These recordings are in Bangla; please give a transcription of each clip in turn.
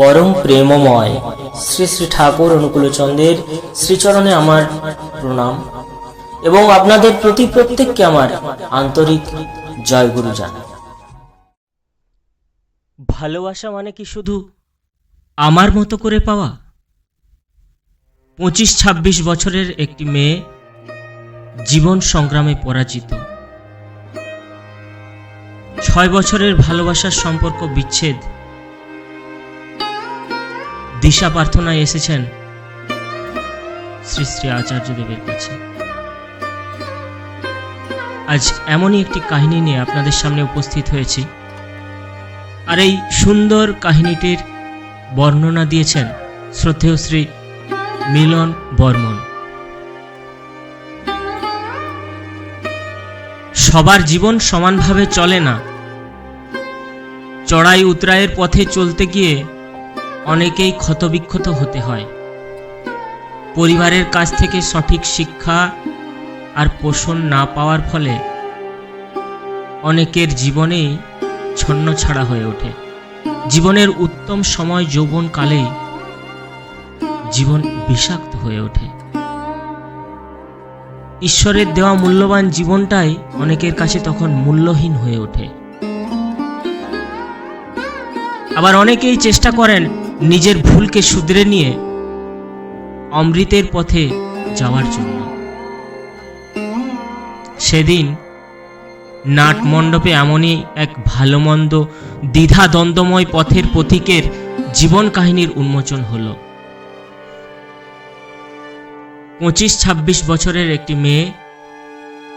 পরম প্রেমময়। শ্রী শ্রী ঠাকুর অনুকূলচন্দ্রের শ্রীচরণে আমার প্রণাম। এবং আপনাদের প্রতি প্রত্যেককে আমার আন্তরিক জয়গুরু জানাই। ভালোবাসা মানে কি শুধু আমার মতো করে পাওয়া? পঁচিশ ছাব্বিশ বছরের একটি মেয়ে জীবন সংগ্রামে পরাজিত। ছয় বছরের ভালোবাসার সম্পর্ক বিচ্ছেদ। দিশা প্রার্থনায় এসেছেন শ্রী শ্রী আচার্যদেবের কাছে। আজ এমনই একটি কাহিনী নিয়ে আপনাদের সামনে উপস্থিত হয়েছি। আর এই সুন্দর কাহিনীটির বর্ণনা দিয়েছেন শ্রদ্ধেয় শ্রী মিলন বর্মন। সবার জীবন সমানভাবে চলে না। চড়াই উতরায়ের পথে চলতে গিয়ে অনেকেই ক্ষতবিক্ষত হতে হয়। পরিবারের কাছ থেকে সঠিক শিক্ষা আর পোষণ না পাওয়ার ফলে অনেকের জীবনেই ছন্ন ছাড়া হয়ে ওঠে। জীবনের উত্তম সময় যৌবনকালেই জীবন বিষাক্ত হয়ে ওঠে। ঈশ্বরের দেওয়া মূল্যবান জীবনটাই অনেকের কাছে তখন মূল্যহীন হয়ে ওঠে। আবার অনেকেই চেষ্টা করেন নিজের ভুলকে শুধরে নিয়ে অমৃতের পথে যাওয়ার জন্য। সেদিন নাট মণ্ডপে এমনই এক ভালো মন্দ দ্বিধা দ্বন্দ্বময় পথের পথিকের জীবন কাহিনীর উন্মোচন হল। পঁচিশ ছাব্বিশ বছরের একটি মেয়ে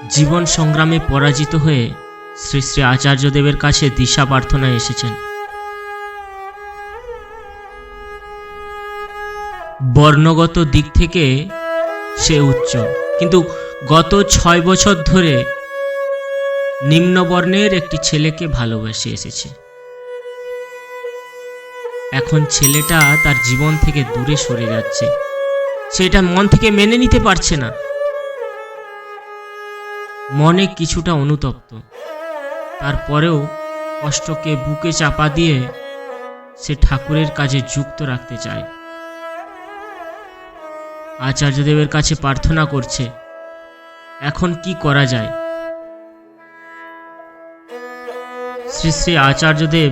জীবন সংগ্রামে পরাজিত হয়ে শ্রী শ্রী আচার্যদেবের কাছে দিশা প্রার্থনায় এসেছেন। বর্ণগত দিক থেকে সে উচ্চ। কিন্তু গত ছয় বছর ধরে নিম্নবর্ণের একটি ছেলেকে ভালোবেসে এসেছে। এখন ছেলেটা তার জীবন থেকে দূরে সরে যাচ্ছে। সেটা মন থেকে মেনে নিতে পারছে না। মনে কিছুটা অনুতপ্ত। তারপরেও কষ্টকে বুকে চাপা দিয়ে সে ঠাকুরের কাজে যুক্ত রাখতে চায়। আচার্যদেবের কাছে প্রার্থনা করছে। এখন কি করা যায়? শ্রী শ্রী আচার্যদেব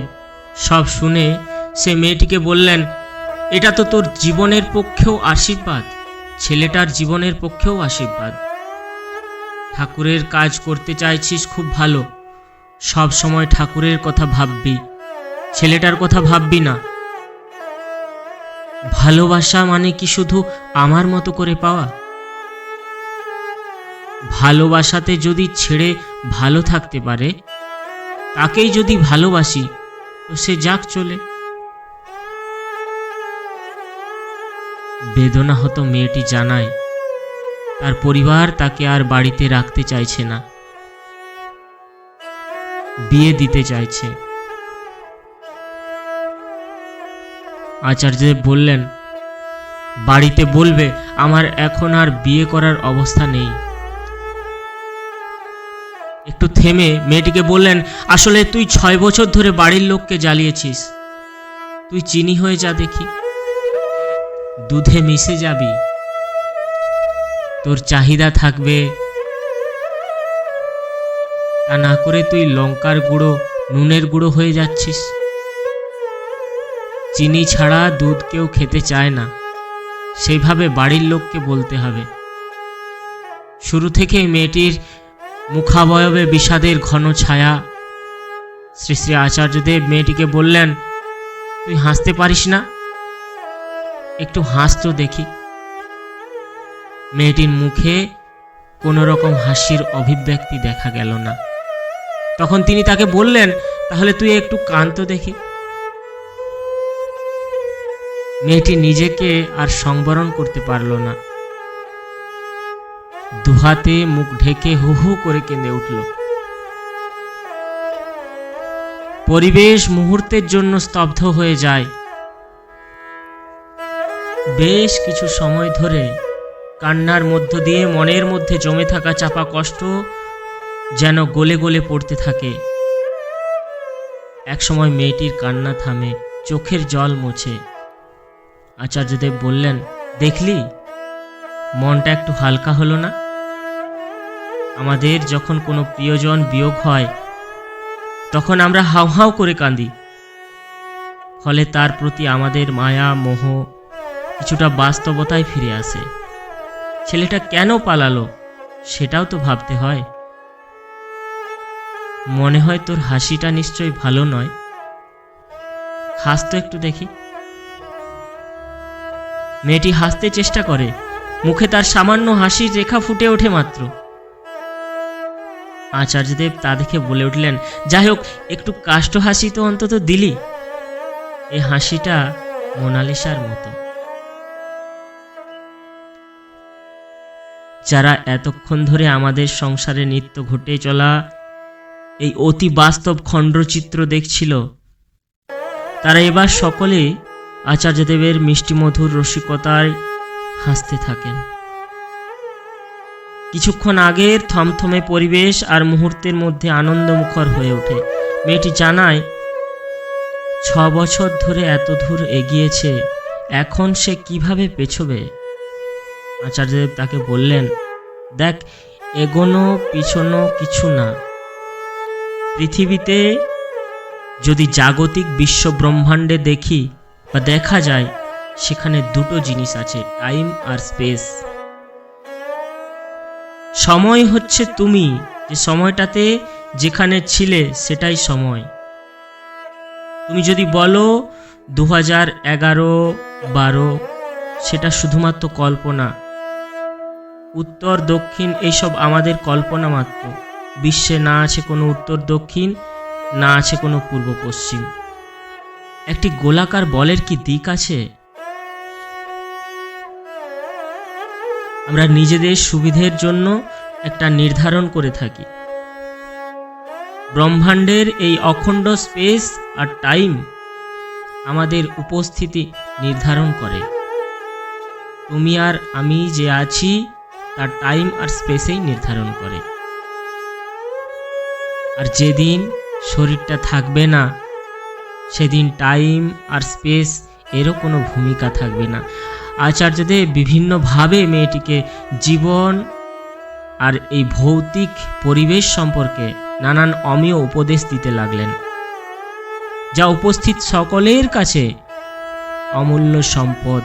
সব শুনে সে মেয়েটিকে বললেন, এটা তো তোর জীবনের পক্ষেও আশীর্বাদ, ছেলেটার জীবনের পক্ষেও আশীর্বাদ। ঠাকুরের কাজ করতে চাইছিস খুব ভালো, সব সময় ঠাকুরের কথা ভাববি, ছেলেটার কথা ভাববি না। ভালোবাসা মানে কি শুধু আমার মতো করে পাওয়া? ভালোবাসাতে যদি ছেড়ে ভালো থাকতে পারে, তাকেই যদি ভালোবাসি, তো সে যাক চলে। বেদনাহত মেয়েটি জানায়, তার পরিবার তাকে আর বাড়িতে রাখতে চাইছে না। বিয়ে দিতে চাইছে। আচার্যদেব বললেন, বাড়িতে বলবে, আমার এখন আর বিয়ে করার অবস্থা নেই। একটু থেমে মেয়েটিকে বললেন, আসলে তুই ছয় বছর ধরে বাড়ির লোককে জ্বালিয়েছিস। তুই চিনি হয়ে যা দেখি। দুধে মিশে যাবি। তোর চাহিদা থাকবে। তা না করে তুই লঙ্কার গুঁড়ো, নুনের গুঁড়ো হয়ে যাচ্ছিস। চিনি ছাড়া দুধ কেউ খেতে চায় না। সেইভাবে বাড়ির লোককে বলতে হবে। শুরু থেকেই মেয়েটির মুখাবয়বে বিষাদের ঘন ছায়া। শ্রী শ্রী আচার্যদেব মেয়েটিকে বললেন, তুই হাসতে পারিস না? একটু হাস তো দেখি। মেয়েটির মুখে কোনো রকম হাসির অভিব্যক্তি দেখা গেল না। তখন তিনি তাকে বললেন, তাহলে তুই একটু কান্ত দেখি। মেয়েটি নিজেকে আর সংবরণ করতে পারল না। দুহাতে মুখ ঢেকে হু হু করে কেঁদে উঠল। পরিবেশ মুহূর্তের জন্য স্তব্ধ হয়ে যায়। বেশ কিছু সময় ধরে কান্নার মধ্য দিয়ে মনের মধ্যে জমে থাকা চাপা কষ্ট যেন গলে গলে পড়তে থাকে। একসময় মেয়েটির কান্না থামে, চোখের জল মোছে। আচার্যদেব বললেন, দেখলি? মনটা একটু হালকা হলো না? আমাদের যখন কোনো প্রিয়জন বিয়োগ হয়, তখন আমরা হাউ হাউ করে কাঁদি ফলে তার প্রতি আমাদের মায়া, মোহ কিছুটা বাস্তবতায় ফিরে আসে। ছেলেটা কেন পালালো, সেটাও তো ভাবতে হয়। মনে হয় তোর হাসিটা নিশ্চয়ই ভালো নয়। হাস তো একটু দেখি। মেয়েটি হাসতে চেষ্টা করে। মুখে তার সামান্য হাসির রেখা ফুটে ওঠে মাত্র। আচার্যদেব তা দেখে বলে উঠলেন, যাই হোক, একটু কাষ্ট হাসি তো অন্তত দিলি। এই হাসিটা মোনালিসার মতো। যারা এতক্ষণ ধরে আমাদের সংসারে নিত্য ঘটে চলা এই অতি বাস্তব খণ্ডচিত্র দেখছিল, তারা এবার সকলে আচার্যদেবের মিষ্টিমধুর রসিকতায় হাসতে থাকেন। কিছুক্ষণ আগের থমথমে পরিবেশ আর মুহূর্তের মধ্যে আনন্দমুখর হয়ে ওঠে। মেয়েটি জানায়, ছ বছর ধরে এত দূর এগিয়েছে, এখন সে কীভাবে পেছবে? আচার্যদেব তাকে বললেন, দেখ, এগোনো পিছনো কিছু না। পৃথিবীতে যদি জাগতিক বিশ্ব ব্রহ্মাণ্ডে দেখি বা দেখা যায়, সেখানে দুটো জিনিস আছে, টাইম আর স্পেস। সময় হচ্ছে তুমি, যে সময়টাতে যেখানে ছিলে সেটাই সময়। তুমি যদি বলো দু হাজার এগারো বারো, সেটা শুধুমাত্র কল্পনা। উত্তর, দক্ষিণ, এইসব আমাদের কল্পনা মাত্র। বিশ্বে না আছে কোনো উত্তর, দক্ষিণ, না আছে কোনো পূর্ব পশ্চিম। একটি গোলাকার বলের কি দিক আছে? আমরা নিজেদের সুবিধের জন্য একটা নির্ধারণ করে থাকি। ব্রহ্মাণ্ডের এই অখণ্ড স্পেস আর টাইম আমাদের উপস্থিতি নির্ধারণ করে। তুমি আর আমি যে আছি, তার টাইম আর স্পেসেই নির্ধারণ করে। আর যেদিন শরীরটা থাকবে না সেদিন টাইম আর স্পেস এরও কোনো ভূমিকা থাকবে না। আচার্যদেব বিভিন্নভাবে মেয়েটিকে জীবন আর এই ভৌতিক পরিবেশ সম্পর্কে নানান অমীয় উপদেশ দিতে লাগলেন। যা উপস্থিত সকলের কাছে অমূল্য সম্পদ।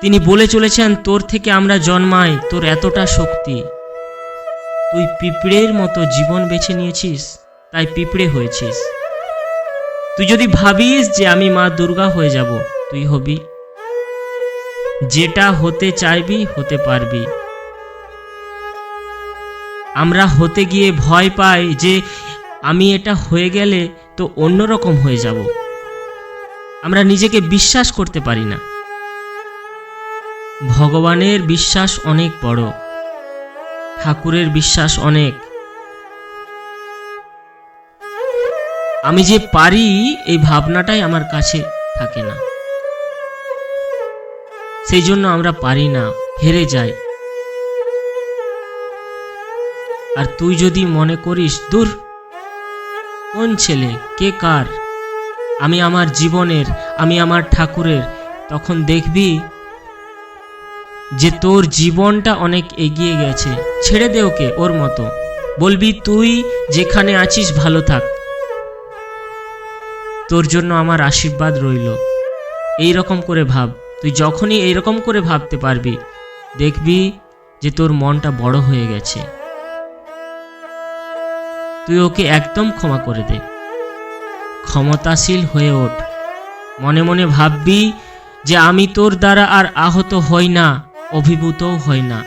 তিনি বলে চলেছেন, তোর থেকে আমরা জন্মাই, তোর এতটা শক্তি। তুই পিঁপড়ের মতো জীবন বেছে নিয়েছিস, তাই পিঁপড়ে হয়েছিস। তুই যদি ভাবিস যে আমি মা দুর্গা হয়ে যাব, তুই হবি। যেটা হতে চাইবি, হতে পারবি। আমরা হতে গিয়ে ভয় পাই যে আমি এটা হয়ে গেলে তো অন্যরকম হয়ে যাব। আমরা নিজেকে বিশ্বাস করতে পারি না। ভগবানের বিশ্বাস অনেক বড়। ঠাকুরের বিশ্বাস অনেক। আমি যে পারি এই ভাবনাটাই আমার কাছে থাকে না। সেই জন্য আমরা পারি না, হেরে যাই। আর তুই যদি মনে করিস, দূর, কোন ছেলে, কে কার? আমি আমার জীবনের, আমি আমার ঠাকুরের। তখন দেখবি যে তোর জীবনটা অনেক এগিয়ে গেছে। ছেড়ে দে ওকে, ওর মতো। বলবি, তুই যেখানে আছিস, ভালো থাক। তোর জন্য আমার আশীর্বাদ রইল। এই রকম করে ভাব। তুই যখনই এই রকম করে ভাবতে পারবি, দেখবি যে তোর মনটা বড় হয়ে গেছে। তুই ওকে একদম ক্ষমা করে দে। ক্ষমতাশীল হয়ে ওঠ। মনে মনে ভাববি যে আমি তোর দ্বারা আর আহত হই না, অভিভূতও হই না।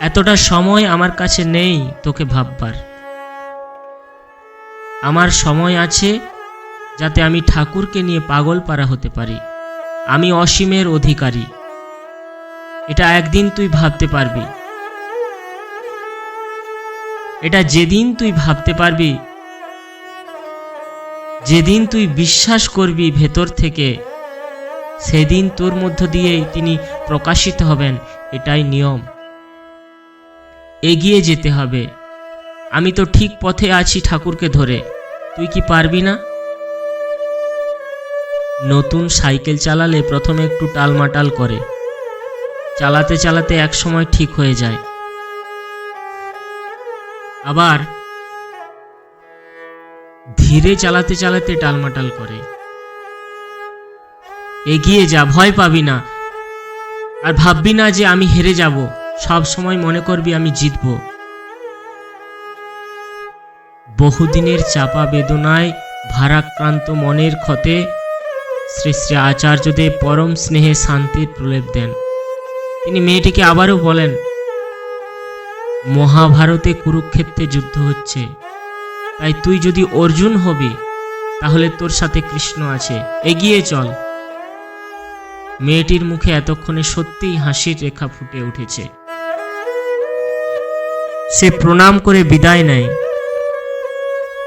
এতটা সময় আমার কাছে নেই তোকে ভাববার। আমার সময় আছে যাতে আমি ঠাকুরকে নিয়ে পাগল পারা হতে পারি। আমি অসীমের অধিকারী। এটা একদিন তুই ভাবতে পারবি। এটা যেদিন তুই ভাবতে পারবি, যেদিন তুই বিশ্বাস করবি ভেতর থেকে, সেদিন তোর মধ্য দিয়েই তিনি প্রকাশিত হবেন। এটাই নিয়ম। এগিয়ে যেতে হবে। আমি তো ঠিক পথে আছি ঠাকুরকে ধরে। তুই কি পারবি না? নতুন সাইকেল চালালে প্রথমে একটু টালমাটাল করে। চালাতে চালাতে এক সময় ঠিক হয়ে যায়। আবার ধীরে চালাতে চালাতে টালমাটাল করে। এগিয়ে যা, ভয় পাবি না। আর ভাববি না যে আমি হেরে যাব। সব সময় মনে করবি আমি জিতব। বহুদিনের চাপা বেদনায় ভারাক্রান্ত মনের ক্ষতে শ্রী শ্রী আচার্যদেব পরম স্নেহে শান্তির প্রলেপ দেন। তিনি মেয়েটিকে আবারও বলেন, মহাভারতে কুরুক্ষেত্রে যুদ্ধ হচ্ছে। তাই তুই যদি অর্জুন হবি, তাহলে তোর সাথে কৃষ্ণ আছে। এগিয়ে চল। মেয়েটির মুখে এতক্ষণে সত্যিই হাসির রেখা ফুটে উঠেছে। সে প্রণাম করে বিদায় নেয়।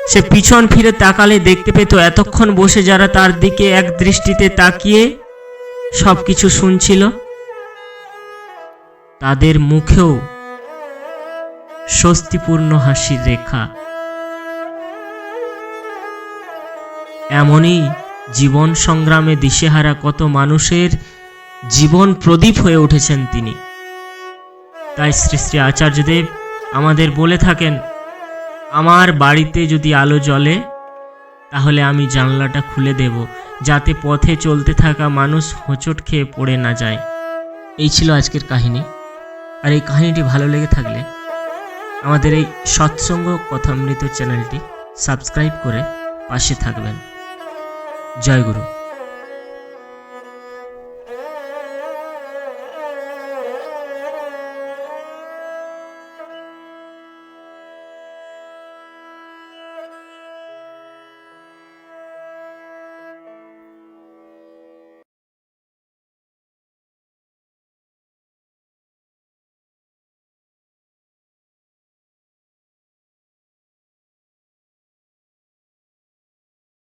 সে পিছন ফিরে তাকালে দেখতে পেত এতক্ষণ বসে যারা তার দিকে এক দৃষ্টিতে তাকিয়ে সব কিছু শুনছিল। তাদের মুখেও স্বস্তিপূর্ণ হাসির রেখা। এমনই জীবন সংগ্রামে দিশেহারা কত মানুষের জীবন প্রদীপ হয়ে উঠেছেন তিনি। তাই শ্রী শ্রী আচার্যদেব আমাদের বলে থাকেন আমার বাড়িতে যদি আলো জ্বলে, তাহলে আমি জানলাটা খুলে দেব, যাতে পথে চলতে থাকা মানুষ হোঁচট খেয়ে পড়ে না যায়। এই ছিল আজকের কাহিনী। আর এই কাহিনীটি ভালো লেগে থাকলে আমাদের এই সৎসঙ্গ কথামৃত চ্যানেলটি সাবস্ক্রাইব করে পাশে থাকবেন। জয় গুরু।